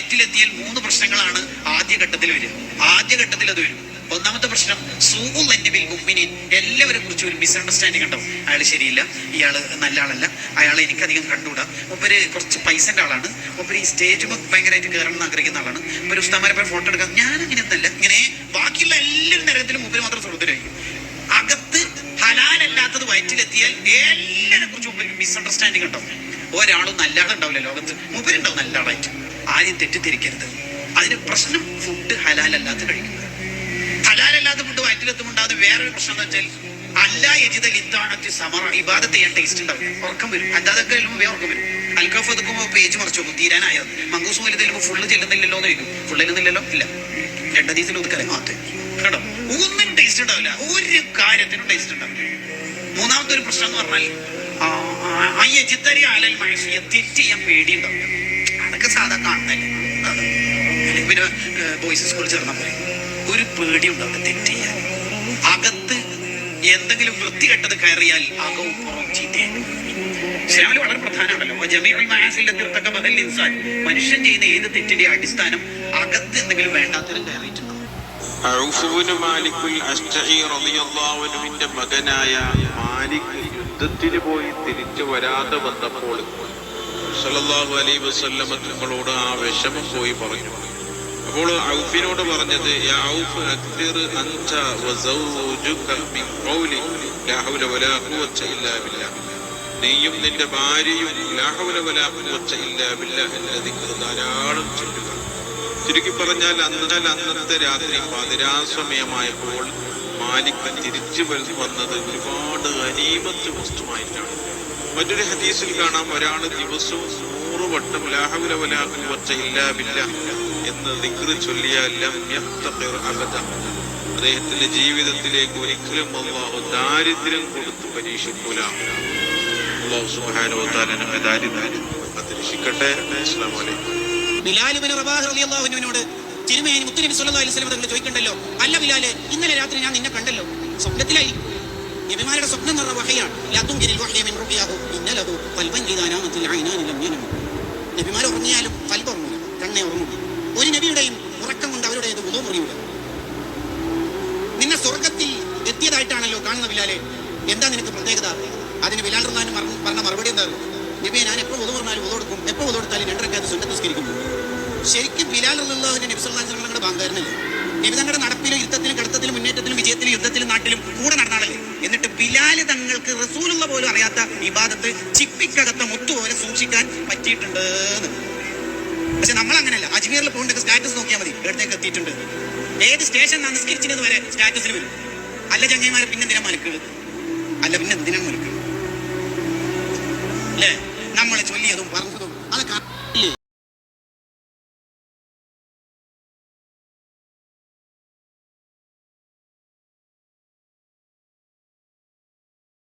വയറ്റിലെത്തിയാൽ മൂന്ന് പ്രശ്നങ്ങളാണ് ആദ്യഘട്ടത്തിൽ വരിക. ആദ്യഘട്ടത്തിൽ അത് വരും. ഒന്നാമത്തെ പ്രശ്നം സൂഹു എന്നിവിൽ മുമ്പിനിൻ എല്ലാവരെ കുറിച്ച് ഒരു മിസ്അണ്ടർസ്റ്റാൻഡിങ് ഉണ്ടാവും. അയാൾ ശരിയില്ല. ഇയാൾ നല്ല ആളല്ല അയാളെ എനിക്കധികം കണ്ടുകൂടാ. ഒപ്പര് കുറച്ച് പൈസന്റെ ആളാണ്. ഒപ്പര് ഈ സ്റ്റേജ് ഭയങ്കരമായിട്ട് കയറണം എന്ന് ആഗ്രഹിക്കുന്ന ആളാണ്. മുപ്പര് ഉസ്താമാരെ പോയി ഫോട്ടോ എടുക്കാം. ഞാൻ അങ്ങനെ ഒന്നല്ല. ഇങ്ങനെ ബാക്കിയുള്ള എല്ലാവരും നരകത്തിലും മുപ്പര് മാത്രം സ്വർഗത്തിലായിരിക്കും അകത്ത് ഹലാലല്ലാത്തത് വയറ്റിലെത്തിയാൽ എല്ലാവരെ കുറിച്ച് മിസ്അണ്ടർസ്റ്റാൻഡിങ് ഉണ്ടാവും. ഒരാളും നല്ല ആളുണ്ടാവില്ല ലോകത്ത്. മുമ്പരുണ്ടാവും നല്ല ആളായിട്ട് ആരും തെറ്റിദ്ധരിക്കരുത്. അതിന് പ്രശ്നം ഫുഡ് ഹലാലല്ലാത്ത കഴിക്കുന്നത്. ഹലാലല്ലാത്ത ഫുഡ് വയറ്റിലെത്തുമുണ്ടാകുന്ന വേറൊരു പ്രശ്നം എന്ന് വെച്ചാൽ അല്ല എജിത ലിത്താണ് സമറ. ഇബാദത്ത് ചെയ്യാൻ ടേസ്റ്റ് ഉണ്ടാവില്ല. ഉറക്കം വരും. അല്ലാതൊക്കെ ചെല്ലുമ്പോൾ ഉറക്കം വരും. അൽക്കാഫ് പേജ് മറിച്ചു പോകും തീരാനായോ? മങ്കൂസ് പോലെ ചെല്ലുമ്പോൾ ഫുള്ള് ചെല്ലുന്നില്ലല്ലോ എന്ന് ചോദിക്കും. ഫുള്ള് ചെല്ലുന്നില്ലല്ലോ? ഇല്ല. രണ്ട് ദിവസത്തിൽ ഒതുക്കലേ മാറ്റേ കേട്ടോ ഒന്നും ടേസ്റ്റ് ഉണ്ടാവില്ല. ഒരു കാര്യത്തിനും ടേസ്റ്റ് ഉണ്ടാവില്ല. മൂന്നാമത്തെ ഒരു പ്രശ്നം എന്ന് പറഞ്ഞാൽ ആ, യജിത്തരി ആലൽ മനുഷ്യ തെറ്റ് ചെയ്യാൻ പേടിയുണ്ടാവില്ല. സാധാ അല്ലെങ്കിൽ പിന്നെ ബോയ്സ് സ്കൂളിൽ ചേർന്നാൽ പോലെ ഒരു പേടി ഉണ്ടാവില്ല തെറ്റ് ചെയ്യാൻ. അകത്ത് എന്തെങ്കിലും വൃത്തികെട്ടത് കയറിയാൽ അകവും പുറവും ചീത്തയാണ് ഇസ്ലാമിൽ വളരെ പ്രധാനമാണല്ലോ. ജമീൽ തീർത്ഥക്ക ബദൽ ഇൻസാൻ. മനുഷ്യൻ ചെയ്യുന്ന ഏത് തെറ്റിന്റെ അടിസ്ഥാനം അകത്ത് എന്തെങ്കിലും വേണ്ടാത്തരം റളിയല്ലാഹു അൻഹുവിന്റെ മകനായ മാലിക് യുദ്ധത്തിന് പോയി തിരിച്ചു വരാതെ വന്നപ്പോൾ സല്ലല്ലാഹു അലൈഹി വസല്ലമ തങ്ങളോട് ആ വിഷമം പോയി പറഞ്ഞു. അപ്പോൾ ഔഫിനോട് പറഞ്ഞത് നീയും നിന്റെ ഭാര്യയും ധാരാളം ചൊല്ലുക. ചുരുക്കി പറഞ്ഞാൽ അന്നാൽ അന്നത്തെ രാത്രി പാതിരാസമയമായപ്പോൾ മാലിക് തിരിച്ചു വന്നത് ഒരുപാട് അനീമത്ത് വസ്തുമായിട്ടാണ് മറ്റൊരു ഹദീസിൽ കാണാം ഒരാൾ ദിവസവും നൂറ് വട്ടം ലാഹുല വലാഹുവച്ച ഇല്ലാ ബില്ല എന്ന് ദിക്റ് ചൊല്ലിയാൽ അദ്ദേഹത്തിന്റെ ജീവിതത്തിലേക്ക് ഒരിക്കലും അള്ളാഹു ദാരിദ്ര്യം കൊടുത്ത് പരീക്ഷിക്കൂല. അള്ളാഹു തആല നമ്മെ ദാരിദ്ര്യം പരീക്ഷിക്കട്ടെ അസ്സലാമു അലൈക്കും. ബിലാലുബിന് റബാഹ് റളിയല്ലാഹുവിനോട് തിരുമേനി മുത്തുനബി സല്ലല്ലാഹു അലൈഹി വസല്ലം തങ്ങൾ ചോദിക്കണ്ടല്ലോ അല്ല ബിലാലെ ഇന്നലെ രാത്രി ഞാൻ നിന്നെ കണ്ടല്ലോ സ്വപ്നത്തിലായി. നബിമാരുടെ സ്വപ്നം എന്ന് പറഞ്ഞ വഹയാണ് നബിമാർ ഉറങ്ങിയാലും കൽബ് ഉറങ്ങില്ല കണ്ണേ ഉറങ്ങില്ല ഒരു നബിയുടെയും ഉറക്കം കൊണ്ട് അവരുടേത് ഉദോ മുറിയില്ല നിന്നെ സ്വർഗത്തിൽ എത്തിയതായിട്ടാണല്ലോ കാണുന്ന ബിലാലെ എന്താ നിനക്ക് പ്രത്യേകത? അതിന് ബിലാൽ റഹ്മാൻ പറഞ്ഞ മറുപടി എന്താ? നബിയെ ഞാൻ എപ്പോൾ ഉദോ പറഞ്ഞാലും ഉദോ കൊടുക്കും എപ്പോൾ ഉദോ എടുത്താലും രണ്ടരക്കാത്ത സ്വന്തം നിസ്കരിക്കും. ശരിക്കും ബിലാൽ റഹ്മാന്റെ നബി സല്ലല്ലാഹു അലൈഹി വസല്ലം ബാങ്കാരനല്ലേ? നബി തങ്ങളുടെ നടപ്പിലും യുദ്ധത്തിലും കടത്തത്തിലും മുന്നേറ്റത്തിലും വിജയത്തിലും യുദ്ധത്തിലും നാട്ടിലും കൂടെ നടന്നാളല്ലേ? എന്നിട്ട് ബിലാൽ തങ്ങൾക്ക് റസൂലുള്ള പോലും അറിയാത്ത വിവാദത്ത് ചിപ്പിക്കകത്ത മുത്തുപോലെ സൂക്ഷിക്കാൻ പറ്റിയിട്ടുണ്ട്. പക്ഷെ നമ്മൾ അങ്ങനെയല്ല അജ്മീറിൽ പോകേണ്ട സ്റ്റാറ്റസ് നോക്കിയാൽ മതി. എവിടത്തേക്ക് എത്തിയിട്ടുണ്ട്. ഏത് സ്റ്റേഷൻ നിസ്കരിച്ചിരുന്നത് വരെ സ്റ്റാറ്റസിൽ വരും. അല്ല ചങ്ങന്മാരെ പിന്നെ എന്തിനാ മലക്കുകൾ അല്ല പിന്നെ എന്തിനാണ് മലക്കുകൾ അല്ലേ? നമ്മളെ ചൊല്ലിയതും പറഞ്ഞതും അതൊക്കെ